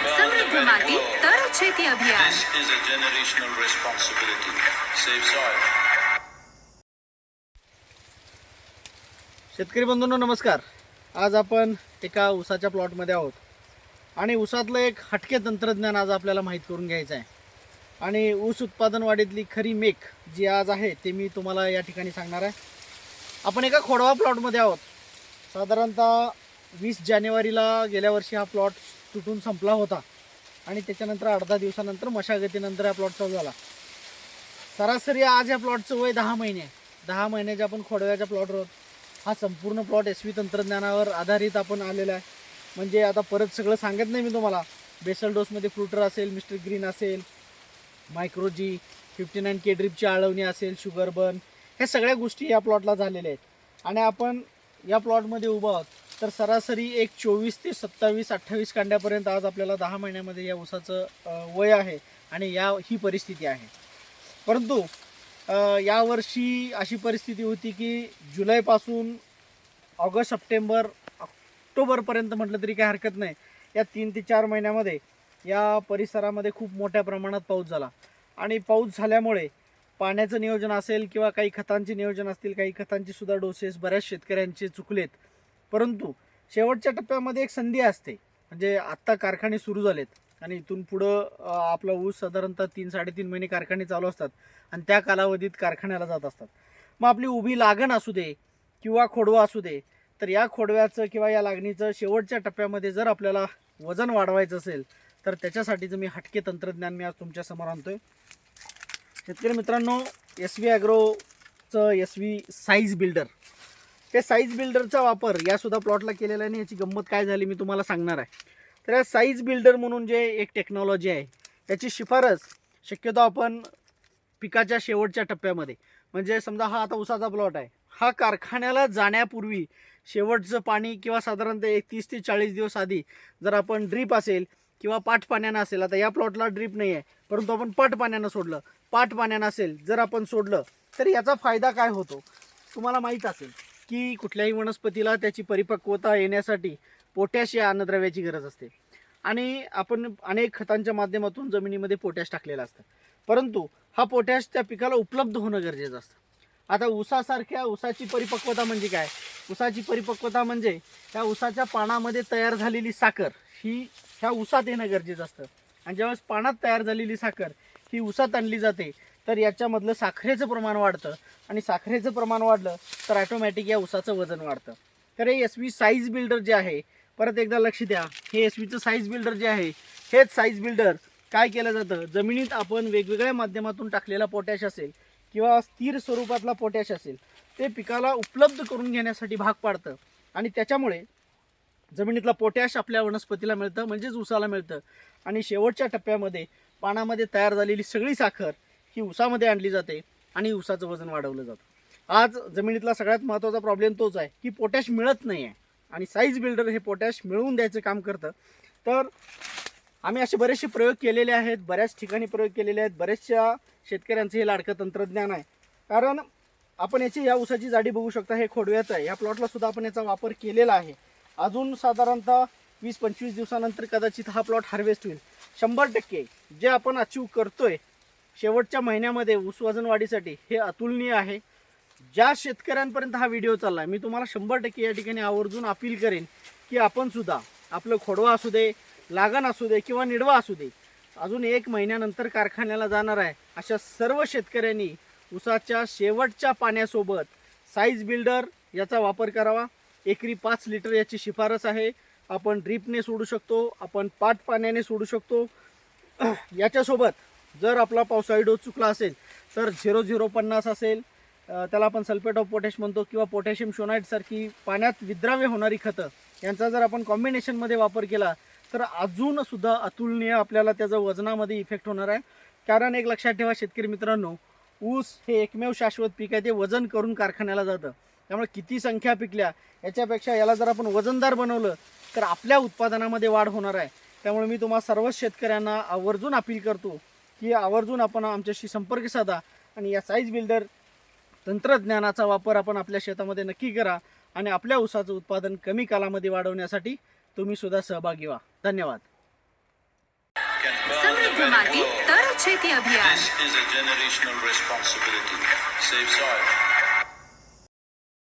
સમૃદ્ધ માટી તર છેતી અભિયાન This is a generational responsibility. Save soil. शेतकरी बंधूंनो नमस्कार आज आपण एका ऊसाच्या प्लॉटमध्ये आहोत आणि ऊसातलं एक हटके तंत्रज्ञान आज आपल्याला माहीत करून घ्यायचं आहे आणि ऊस उत्पादन वाढीतली खरी मेक जी आज आहे ते मी तुम्हाला या ठिकाणी सांगणार आहे आपण एका खोडवा प्लॉटमध्ये आहोत साधारणतः वीस जानेवारीला गेल्या वर्षी हा प्लॉट तुटून संपला होता. आणि त्याच्यानंतर अर्धा दिवसानंतर मशागतीनंतर हा प्लॉट चालू झाला. सरासरी आज या प्लॉटचं वय दहा महिने. आहे. दहा महिन्याच्या आपण खोडव्याच्या प्लॉटवर आहोत हा संपूर्ण प्लॉट एस व्ही तंत्रज्ञानावर आधारित आपण आलेला आहे. म्हणजे आता परत सगळं सांगत नाही मी तुम्हाला. बेसल डोसमध्ये फ्रुटर असेल मिस्टर ग्रीन असेल मायक्रोजी फिफ्टी नाईन के ड्रीपची आळवणी असेल शुगर बर्न ह्या सगळ्या गोष्टी या प्लॉटला झालेल्या आहेत. आणि आपण या प्लॉटमध्ये उभं आहोत. तर सरासरी एक चोवीस ते सत्तावीस अठ्ठावीस कांड्यापर्यंत आज आपल्याला दहा महिन्यामध्ये या ऊसाचं वय आहे आणि या ही परिस्थिती आहे. परंतु यावर्षी अशी परिस्थिती होती की जुलैपासून ऑगस्ट सप्टेंबर ऑक्टोबरपर्यंत म्हटलं तरी काही हरकत नाही. या तीन ते चार महिन्यामध्ये या परिसरामध्ये खूप मोठ्या प्रमाणात पाऊस झाला. आणि पाऊस झाल्यामुळे पाण्याचं नियोजन असेल किंवा काही खतांचे नियोजन असतील काही खतांचे सुद्धा डोसेस बऱ्याच शेतकऱ्यांचे चुकलेत. परंतु शेवटच्या टप्प्यामध्ये एक संधी असते. म्हणजे आत्ता कारखाने सुरू झालेत आणि इथून पुढं आपला ऊस साधारणतः तीन साडेतीन महिने कारखाने चालू असतात आणि त्या कालावधीत कारखान्याला जात असतात. मग आपली उभी लागण असू दे किंवा खोडवा असू दे तर या खोडव्याचं किंवा या लागणीचं शेवटच्या टप्प्यामध्ये जर आपल्याला वजन वाढवायचं असेल तर त्याच्यासाठीचं मी हटके तंत्रज्ञान मी आज तुमच्यासमोर आणतोय. शेतकरी मित्रांनो एस व्ही ॲग्रोचं एस व्ही साईज बिल्डर. ते साईज बिल्डरचा वापर यासुद्धा प्लॉटला केलेला आहे आणि याची गंमत काय झाली मी तुम्हाला सांगणार आहे. तर या साईज बिल्डर म्हणून जे एक टेक्नॉलॉजी आहे याची शिफारस शक्यतो आपण पिकाच्या शेवटच्या टप्प्यामध्ये म्हणजे समजा हा आता उसाचा प्लॉट आहे. हा कारखान्याला जाण्यापूर्वी शेवटचं पाणी किंवा साधारणतः एक तीस ते चाळीस दिवस आधी जर आपण ड्रीप असेल किंवा पाठ पाण्यानं असेल आता या प्लॉटला ड्रीप नाही आहे परंतु आपण पाठ पाण्यानं सोडलं. पाठ पाण्यानं असेल जर आपण सोडलं तर याचा फायदा काय होतो? तुम्हाला माहीत असेल. की कुठल्याही वनस्पतीला त्याची परिपक्वता येण्यासाठी पोटॅश या अन्नद्रव्याची गरज असते. आणि आपण अनेक खतांच्या माध्यमातून जमिनीमध्ये पोटॅश टाकलेलं असतं. परंतु हा पोटॅश त्या पिकाला उपलब्ध होणं गरजेचं असतं. आता ऊसासारख्या ऊसाची परिपक्वता म्हणजे काय? ऊसाची परिपक्वता म्हणजे त्या ऊसाच्या पानामध्ये तयार झालेली साखर ही ह्या ऊसात येणं गरजेचं असतं. आणि ज्यावेळेस पानात तयार झालेली साखर ही ऊसात आणली जाते तर याच्यामधलं साखरेचं प्रमाण वाढतं. आणि साखरेचं प्रमाण वाढलं तर ॲटोमॅटिक या ऊसाचं वजन वाढतं. तर हे एस व्ही साईज बिल्डर जे आहे परत एकदा लक्ष द्या हे एस व्हीचं साईज बिल्डर जे आहे हेच साईज बिल्डर काय केलं जातं? जमिनीत आपण वेगवेगळ्या माध्यमातून टाकलेला पोटॅश असेल किंवा स्थिर स्वरूपातला पोटॅश असेल ते पिकाला उपलब्ध करून घेण्यासाठी भाग पाडतं. आणि त्याच्यामुळे जमिनीतला पोटॅश आपल्या वनस्पतीला मिळतं म्हणजेच उसाला मिळतं. आणि शेवटच्या टप्प्यामध्ये पानामध्ये तयार झालेली सगळी साखर ही उसामध्ये आणली जाते आणि उसाचं वजन वाढवलं जातं. आज जमिनीतला सगळ्यात महत्त्वाचा प्रॉब्लेम तोच आहे की पोटॅश मिळत नाही आहे आणि साईज बिल्डर हे पोटॅश मिळवून द्यायचं काम करतं. तर आम्ही असे बरेचसे प्रयोग केलेले आहेत बऱ्याच ठिकाणी प्रयोग केलेले आहेत बऱ्याचशा शेतकऱ्यांचं हे लाडकं तंत्रज्ञान आहे. कारण आपण याची या उसाची जाडी बघू शकता हे खोडव्याचं आहे. या प्लॉटला सुद्धा आपण याचा वापर केलेला आहे. अजून साधारणतः वीस पंचवीस दिवसानंतर कदाचित हा प्लॉट हार्वेस्ट होईल. शंभर टक्के जे आपण अचीव करतोय शेवटच्या महिन्यामध्ये ऊस वजन वाढीसाठी हे अतुलनीय आहे. ज्या शेतकऱ्यांपर्यंत हा व्हिडिओ चालला मी तुम्हाला शंभर टक्के या ठिकाणी आवर्जून अपील करेन की आपण सुद्धा आपलं खोडवा असू दे लागण असू दे किंवा निडवा असू दे अजून एक महिन्यानंतर कारखान्याला जाणार आहे अशा सर्व शेतकऱ्यांनी ऊसाच्या शेवटच्या पाण्यासोबत साईज बिल्डर याचा वापर करावा. एकरी पाच लिटर याची शिफारस आहे. आपण ड्रीपने सोडू शकतो आपण पाट पाण्याने सोडू शकतो. याच्यासोबत जर आपला पावसाळी डोस चुकला असेल तर झिरो झिरो पन्नास असेल त्याला आपण सल्फेट ऑफ पोटॅश म्हणतो किंवा पोटॅशियम शोनाईटसारखी पाण्यात विद्राव्य होणारी खतं यांचा जर आपण कॉम्बिनेशनमध्ये वापर केला तर अजूनसुद्धा अतुलनीय आपल्याला त्याचं वजनामध्ये इफेक्ट होणार आहे. कारण एक लक्षात ठेवा शेतकरी मित्रांनो ऊस हे एकमेव शाश्वत पीक आहे ते वजन करून कारखान्याला जातं. त्यामुळे किती संख्या पिकल्या याच्यापेक्षा याला जर आपण वजनदार बनवलं तर आपल्या उत्पादनामध्ये वाढ होणार आहे. त्यामुळे मी तुम्हाला सर्वच शेतकऱ्यांना आवर्जून अपील करतो की आवर्जून आपण आमच्याशी संपर्क साधा आणि या साईज बिल्डर तंत्रज्ञानाचा वापर आपण आपल्या शेतामध्ये नक्की करा आणि आपल्या ऊसाचं उत्पादन कमी कालामध्ये वाढवण्यासाठी तुम्ही सुद्धा सहभागी व्हा धन्यवाद This is a generational responsibility. Save soil.